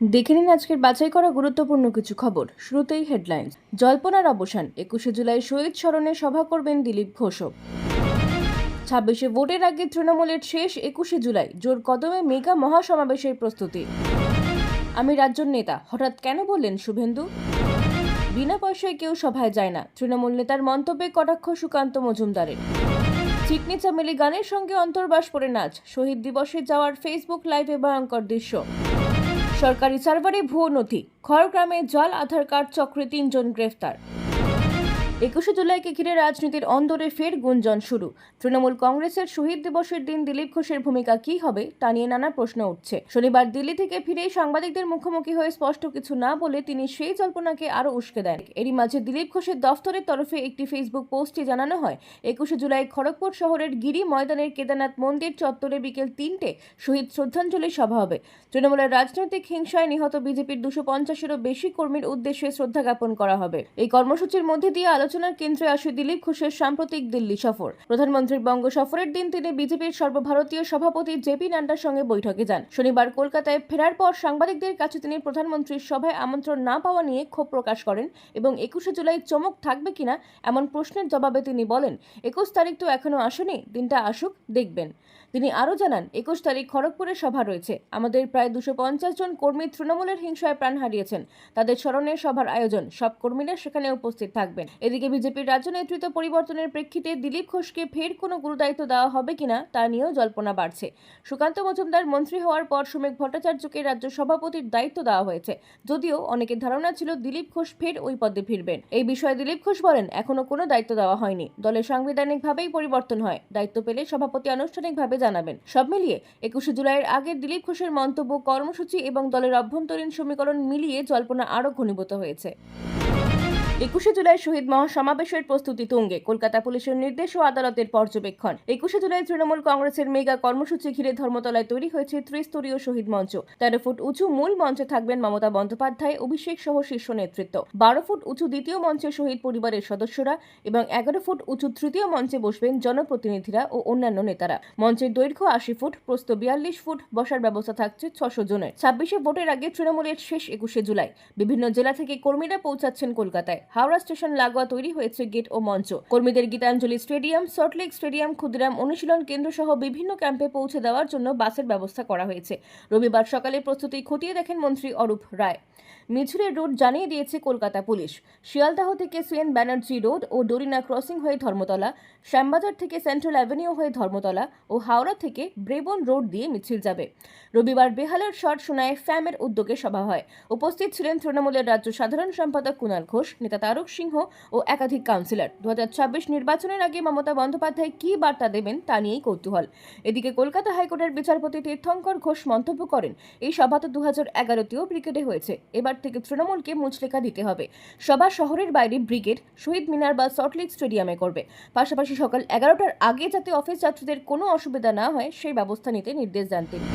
দেখে নিন আজকের বাছাই করা গুরুত্বপূর্ণ কিছু খবর। শুরুতেই হেডলাইন জল্পনার অবসান। একুশে জুলাই শহীদ স্মরণে সভা করবেন দিলীপ ঘোষও ছাব্বিশে ভোটের আগে তৃণমূলের শেষ একুশে জুলাই জোর কদমে মেগা মহাসমাবেশের প্রস্তুতি। আমি রাজ্যর নেতা, হঠাৎ কেন বললেন শুভেন্দু? বিনা পয়সায় কেউ সভায় যায় না। তৃণমূল নেতার মন্তব্যে কটাক্ষ সুকান্ত মজুমদারের। চিকনি চামেলি গানের সঙ্গে অন্তর্বাস করে নাচ শহীদ দিবসে যাওয়ার ফেসবুক লাইভে ভয়ঙ্কর দৃশ্য। সরকারি সার্ভারে ভুয়ো নথি। খড়গ্রামে জল আধার কার্ড চক্রে তিনজন গ্রেফতার। একুশে জুলাইকে ঘিরে রাজনীতির অন্দরে ফের গুঞ্জন শুরু। তৃণমূল কংগ্রেসের শহীদ দিবসের দিন দিলীপ ঘোষের ভূমিকা কি হবে, তা নিয়ে নানা প্রশ্ন উঠছে। শনিবার দিল্লি থেকে ফিরে সাংবাদিকদের মুখোমুখি হয়ে স্পষ্ট কিছু না বলে তিনি সেই জল্পনাকে আরও উস্কে দেন। এরই মাঝে দিলীপ ঘোষের দফতরের তরফে একটি ফেসবুক পোস্টে জানানো হয়, একুশে জুলাই খড়গপুর শহরের গিরি ময়দানের কেদারনাথ মন্দির চত্বরে বিকেল তিনটে শহীদ শ্রদ্ধাঞ্জলি সভা হবে। তৃণমূলের রাজনৈতিক হিংসায় নিহত বিজেপির দুশো পঞ্চাশেরও বেশি কর্মীর উদ্দেশ্যে শ্রদ্ধা জ্ঞাপন করা হবে। এই কর্মসূচির মধ্যে দিয়ে আলোচনার কেন্দ্রে আসে দিলীপ ঘোষের সাম্প্রতিক দিল্লি সফর। প্রধানমন্ত্রীর বঙ্গ সফরের দিন তিনি বিজেপির সর্বভারতীয় সভাপতি জেপি নাড্ডার সঙ্গে বৈঠকে যান। শনিবার কলকাতায় ফেরার পর সাংবাদিকদের কাছে তিনি প্রধানমন্ত্রীর সভায় আমন্ত্রণ না পাওয়া নিয়ে ক্ষোভ প্রকাশ করেন এবং একুশে জুলাই চমক থাকবে কিনা এমন প্রশ্নের জবাবে তিনি বলেন, একুশ তারিখ তো এখনও আসেনি, দিনটা আসুক, দেখবেন। তিনি আরও জানান, একুশ তারিখ খড়গপুরে সভা রয়েছে। আমাদের প্রায় দুশো পঞ্চাশ জন কর্মী তৃণমূলের হিংসায় প্রাণ হারিয়েছেন। তাদের স্মরণে সভার আয়োজন। সব কর্মীরা সেখানে উপস্থিত থাকবেন। এদিকে বিজেপির রাজ্য নেতৃত্ব পরিবর্তনের প্রেক্ষিতে দিলীপ ঘোষকে ফের কোনো গুরুদায়িত্ব দেওয়া হবে কিনা তা নিয়েও জল্পনা বাড়ছে। সুকান্ত মজুমদার মন্ত্রী হওয়ার পর সুমেক ভট্টাচার্যকে রাজ্য সভাপতির দায়িত্ব দেওয়া হয়েছে। যদিও অনেকের ধারণা ছিল দিলীপ ঘোষ ফের ওই পদে ফিরবেন। এই বিষয়ে দিলীপ ঘোষ বলেন, এখনও কোনো দায়িত্ব দেওয়া হয়নি। দলের সাংবিধানিকভাবেই পরিবর্তন হয়। দায়িত্ব পেলে সভাপতি আনুষ্ঠানিকভাবে জানাবেন। সব মিলিয়ে একুশে জুলাইয়ের আগে দিলীপ ঘোষের মন্তব্য কর্মসূচি এবং দলের অভ্যন্তরীণ সমীকরণ মিলিয়ে জল্পনা আরও ঘনীভূত হয়েছে। একুশে জুলাই শহীদ মহাসমাবেশের প্রস্তুতি তুঙ্গে। কলকাতা পুলিশের নির্দেশ ও আদালতের পর্যবেক্ষণ। একুশে জুলাই তৃণমূল কংগ্রেসের মেগা কর্মসূচি ঘিরে ধর্মতলায় তৈরি হয়েছে ত্রিস্তরীয় শহীদ মঞ্চ। তেরো ফুট উঁচু মূল মঞ্চে থাকবেন মমতা বন্দ্যোপাধ্যায়, অভিষেক সহ শীর্ষ নেতৃত্ব। বারো ফুট উঁচু দ্বিতীয় মঞ্চে শহীদ পরিবারের সদস্যরা এবং এগারো ফুট উঁচু তৃতীয় মঞ্চে বসবেন জনপ্রতিনিধিরা ও অন্যান্য নেতারা। মঞ্চের দৈর্ঘ্য আশি ফুট প্রস্ত বিয়াল্লিশ ফুট, বসার ব্যবস্থা থাকছে ছশো জনের। ছাব্বিশে ভোটের আগে তৃণমূলের শেষ একুশে জুলাই। বিভিন্ন জেলা থেকে কর্মীরা পৌঁছাচ্ছেন কলকাতায়। হাওড়া স্টেশন লাগোয়া তৈরি হয়েছে গেট ও মঞ্চ। কর্মীদের গীতাঞ্জলি স্টেডিয়াম সল্টলেক স্টেডিয়াম, ক্ষুদিরাম অনুশীলন কেন্দ্র সহ বিভিন্ন ক্যাম্পে পৌঁছে দেওয়ার জন্য বাসের ব্যবস্থা করা হয়েছে। রবিবার সকালে প্রস্তুতি খতিয়ে দেখেন মন্ত্রী অরূপ রায়। মিছুরের রোড জানিয়ে দিয়েছে কলকাতা পুলিশ। শিয়ালদাহ থেকে সুয়েন ব্যানার্জি রোড ও ডোরিনা ক্রসিং হয়ে ধর্মতলা, শ্যামবাজার থেকে সেন্ট্রাল অ্যাভিনিউ হয়ে ধর্মতলা ও হাওড়া থেকে ব্রেবন রোড দিয়ে মিছিল যাবে। রবিবার বেহালার শট শোনায় ফ্যামের উদ্যোগে সভা হয়। উপস্থিত ছিলেন তৃণমূলের রাজ্য সাধারণ সম্পাদক কুণাল ঘোষ, নেতা তারক সিংহ ও একাধিক কাউন্সিলর। দু নির্বাচনের আগে মমতা বন্দ্যোপাধ্যায় কী বার্তা দেবেন তা নিয়েই কৌতূহল। এদিকে কলকাতা হাইকোর্টের বিচারপতি তীর্থঙ্কর ঘোষ মন্তব্য করেন, এই সভা তো দু হাজার এগারোতেও ব্রিগেডে হয়েছে, এবার থেকে তৃণমূলকে মুচলেখা দিতে হবে। সভা শহরের বাইরে ব্রিগেড, শহীদ মিনার বা সল্টলেক স্টেডিয়ামে করবে। পাশাপাশি সকাল এগারোটার আগে যাতে অফিস যাত্রীদের কোনো অসুবিধা না হয়, সেই ব্যবস্থা নিতে নির্দেশ দেন তিনি।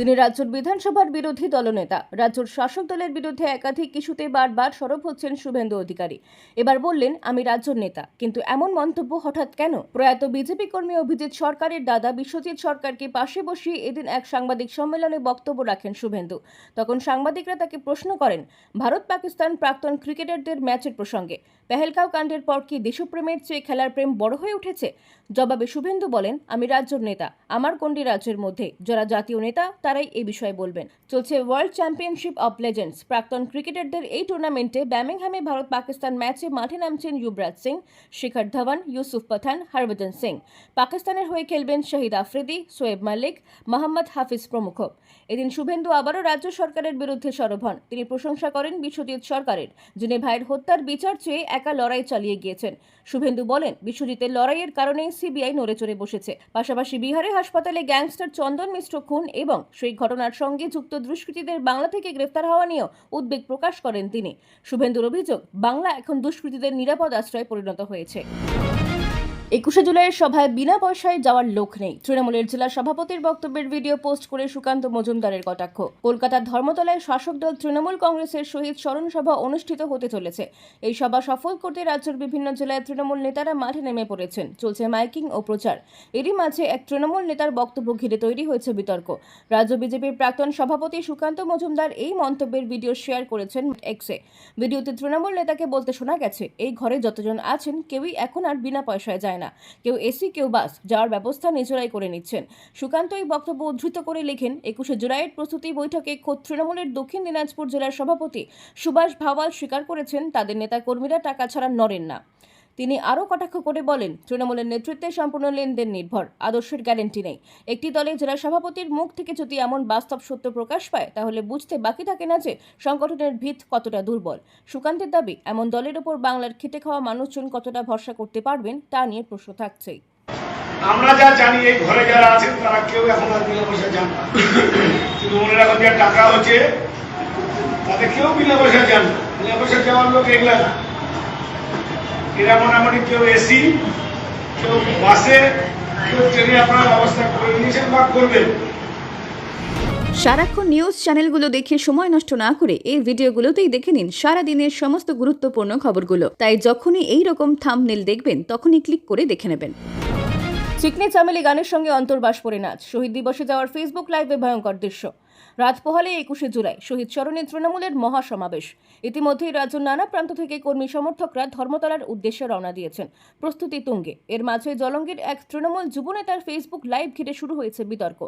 তিনি রাজ্যের বিধানসভার বিরোধী দলনেতা। রাজ্যের শাসক দলের বিরুদ্ধে একাধিক ইস্যুতে বারবার সরব হচ্ছেন শুভেন্দু অধিকারী। এবার বললেন, আমি রাজ্যের নেতা। কিন্তু এমন মন্তব্য হঠাৎ কেন? প্রয়াত বিজেপি কর্মী অভিজিৎ সরকারের দাদা বিশ্বজিৎ সরকারকে পাশে বসিয়ে এদিন এক সাংবাদিক সম্মেলনে বক্তব্য রাখেন শুভেন্দু। তখন সাংবাদিকরা তাকে প্রশ্ন করেন, ভারত পাকিস্তান প্রাক্তন ক্রিকেটারদের ম্যাচের প্রসঙ্গে পেহেলকাও কাণ্ডের পর কি দেশপ্রেমের চেয়ে খেলার প্রেম বড় হয়ে উঠেছে? জবাবে শুভেন্দু বলেন, আমি রাজ্যের নেতা। আমার কোনটি রাজ্যের মধ্যে। যারা জাতীয় নেতা তারাই এই বিষয়ে বলবেন। চলছে ওয়ার্ল্ড চ্যাম্পিয়নশিপ অব লেজেন্ডস প্রাক্তন ক্রিকেটারদের এই টুর্নামেন্টে ব্যামিংহামে ভারত পাকিস্তান ম্যাচে মাঠে নামছেন যুবরাজ সিং, শিখর ধাওয়ান, ইউসুফ পাঠান, হরভজন সিং। পাকিস্তানের হয়ে খেলবেন শহীদ আফ্রিদি, সোয়েব মালিক, মোহাম্মদ হাফিজ প্রমুখ। এদিন শুভেন্দু আবারও রাজ্য সরকারের বিরুদ্ধে সরব হন। তিনি প্রশংসা করেন বিশ্বজিৎ সরকারের। যিনি ভাইয়ের হত্যার বিচার চেয়ে একা লড়াই চালিয়ে গিয়েছেন। শুভেন্দু বলেন, বিশ্বজিতের লড়াইয়ের কারণে সিবিআই নড়ে চড়ে বসেছে। পাশাপাশি বিহারে হাসপাতালে গ্যাংস্টার চন্দন মিশ্র খুন এবং সেই ঘটনার সঙ্গে যুক্ত দুষ্কৃতীদের বাংলা থেকে গ্রেফতার হওয়া নিয়েও উদ্বেগ প্রকাশ করেন তিনি। শুভেন্দুর অভিযোগ, বাংলা এখন দুষ্কৃতীদের নিরাপদ আশ্রয়ে পরিণত হয়েছে। একুশে জুলাইয়ের সভায় বিনা পয়সায় যাওয়ার লোক নেই। তৃণমূলের জেলা সভাপতির বক্তব্যের ভিডিও পোস্ট করে সুকান্ত মজুমদারের কটাক্ষ। কলকাতার ধর্মতলায় শাসক দল তৃণমূল কংগ্রেসের শহীদ স্মরণ সভা অনুষ্ঠিত হতে চলেছে। এই সভা সফল করতে রাজ্যের বিভিন্ন জেলায় তৃণমূল নেতারা মাঠে নেমে পড়েছেন। চলছে মাইকিং ও প্রচার। এরই মাঝে এক তৃণমূল নেতার বক্তব্য ঘিরে তৈরি হয়েছে বিতর্ক। রাজ্য বিজেপির প্রাক্তন সভাপতি সুকান্ত মজুমদার এই মন্তব্যের ভিডিও শেয়ার করেছেন এক্সে। ভিডিওতে তৃণমূল নেতাকে বলতে শোনা গেছে, এই ঘরে যতজন আছেন, কেউই এখন আর বিনা পয়সায় যায় না। কেউ এসি, কেউ বাস, যাওয়ার ব্যবস্থা নিজেরাই করে নিচ্ছেন। সুকান্ত এই বক্তব্য উদ্ধৃত করে লেখেন, একুশে জুলাইয়ের প্রস্তুতি বৈঠকে খোদ তৃণমূলের দক্ষিণ দিনাজপুর জেলার সভাপতি সুভাষ ভাওয়াল স্বীকার করেছেন, তাদের নেতা কর্মীরা টাকা ছাড়া নড়েন না। তিনি আরও কটাক্ষ করে বলেন, তৃণমূলের নেতৃত্বে সম্পূর্ণ লেনদেন নির্ভর, আদর্শের গ্যারেন্টি নেই। একটি দলে জেলা সভাপতির মুখ থেকে যদি এমন বাস্তব সত্য প্রকাশ পায়, তাহলে বুঝতে বাকি থাকে না যে সংগঠনের ভিত কতটা দুর্বল। সুকান্তের দাবি, এমন দলের ওপর বাংলার খেটে খাওয়া মানুষজন কতটা ভরসা করতে পারবেন, তা নিয়ে প্রশ্ন থাকছেই আমরা যা জানি, এই ঘরে যারা আছেন, তারা কেউ এখন আর বিনা পয়সা যান না। তৃণমূলের এখন যা টাকা হচ্ছে, তাতে কেউ বিনা পয়সা যান না। বিনা পয়সা যাওয়ার লোক এগুলা না। এরা মোটামুটি কেউ এসি কেউ বাসে কেউ ট্রেনে আপনার ব্যবস্থা করে নিয়েছেন বা করবেন। সারাক্ষণ নিউজ চ্যানেলগুলো দেখে সময় নষ্ট না করে এই ভিডিওগুলোতেই দেখে নিন সারা দিনের সমস্ত গুরুত্বপূর্ণ খবরগুলো। তাই যখনই এই রকম থাম্বনেল দেখবেন তখনই ক্লিক করে দেখে নেবেন। চিকনি চামেলি গানের সঙ্গে অন্তর্বাস পরে নাচ শহীদ দিবসে যাওয়ার ফেসবুক লাইভে ভয়ঙ্কর দৃশ্য। রাত পোহালে একুশে জুলাই শহীদ স্মরণে তৃণমূলের মহাসমাবেশ। ইতিমধ্যেই রাজ্যের নানা প্রান্ত থেকে কর্মী সমর্থকরা ধর্মতলার উদ্দেশ্যে রওনা দিয়েছেন। প্রস্তুতি তুঙ্গে। এর মাঝে জলঙ্গির এক তৃণমূল যুবনেতার ফেসবুক লাইভ ঘিরে শুরু হয়েছে বিতর্ক।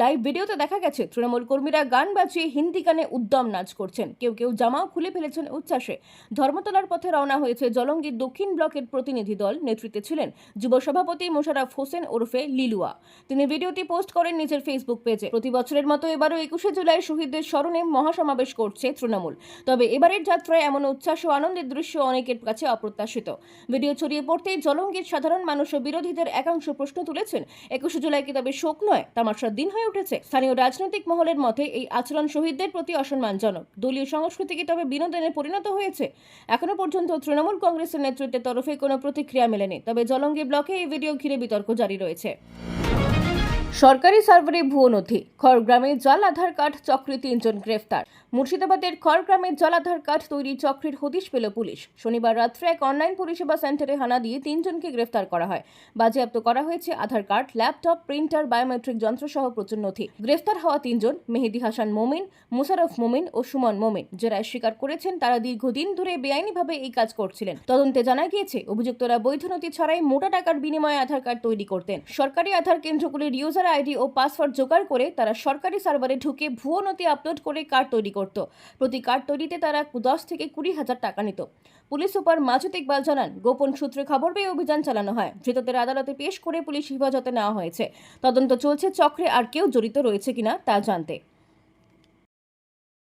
লাইভ ভিডিওতে দেখা গেছে, তৃণমূল কর্মীরা গান বাজিয়ে হিন্দি গানে উদ্যম নাচ করছেন। কেউ কেউ জামাও খুলে ফেলেছেন উচ্ছ্বাসে। ধর্মতলার পথে রওনা হয়েছে জলঙ্গির দক্ষিণ ব্লকের প্রতিনিধি দল। নেতৃত্বে ছিলেন যুব সভাপতি মোশারফ হোসেন ওরফে লিলুয়া। তিনি ভিডিওটি পোস্ট করেন নিজের ফেসবুক পেজে প্রতি বছরের মতো এবারও একুশে জুলাই শহীদদের স্মরণে মহাসমাবেশ করছে তৃণমূল। তবে এবারের যাত্রায় এমন উচ্ছ্বাস ও আনন্দের দৃশ্য অনেকের কাছে অপ্রত্যাশিত। ভিডিও ছড়িয়ে পড়তেই জলঙ্গির সাধারণ মানুষ ও বিরোধীদের একাংশ প্রশ্ন তুলেছেন, একুশে জুলাই কি তবে শোক নয়? তামাশার দিন হয়ে উঠেছে। স্থানীয় রাজনৈতিক মহলের মতে এই আচরণ শহীদদের প্রতি অসম্মানজনক। দলীয় সংস্কৃতি কি তবে বিনোদনে পরিণত হয়েছে? এখনও পর্যন্ত তৃণমূল কংগ্রেসের নেতৃত্বের তরফে কোনো প্রতিক্রিয়া মেলেনি, তবে জলঙ্গি ব্লকে এই ভিডিও ঘিরে বিতর্ক জারি রয়েছে। সরকারি সার্ভারে ভুয়ো নথি, খড়গ্রামে জল আধার কার্ড, চক্রে তিনজন গ্রেফতার। মুর্শিদাবাদের খড়গ্রামে জল আধার কার্ড তৈরি চক্রের হদিশ পেল পুলিশ। শনিবার রাত্রে এক অনলাইন পরিষেবা সেন্টারে হানা দিয়ে তিনজনকে গ্রেফতার করা হয়। বাজেয়াপ্ত করা হয়েছে Aadhaar card, laptop, printer, biometric যন্ত্রসহ প্রচুর নথি। গ্রেফতার হওয়া তিনজন, মেহেদি হাসান মোমিন মুসারফ মোমিন ও সুমন মোমিন। জেরায় স্বীকার করেছেন, তারা দীর্ঘদিন ধরে বেআইনিভাবে এই কাজ করছিলেন। তদন্তে জানা গিয়েছে, অভিযুক্তরা বৈধ নথি ছাড়াই মোটা টাকার বিনিময়ে আধার কার্ড তৈরি করতেন। সরকারি আধার কেন্দ্রগুলির ইউজার আইডি ও পাসওয়ার্ড জোগাড় করে তারা সরকারি সার্ভারে ঢুকে ভুয়ো নথি আপলোড করে কার্ড তৈরি করত। প্রতি কার্ড তৈরিতে তারা দশ থেকে কুড়ি হাজার টাকা নিত। পুলিশ সুপার মাজুদ ইকবাল জানান, গোপন সূত্রে খবর পেয়ে অভিযান চালানো হয়। ধৃতদের আদালতে পেশ করে পুলিশ হেফাজতে নেওয়া হয়েছে। তদন্ত চলছে, চক্রে আর কেউ জড়িত রয়েছে কিনা তা জানতে।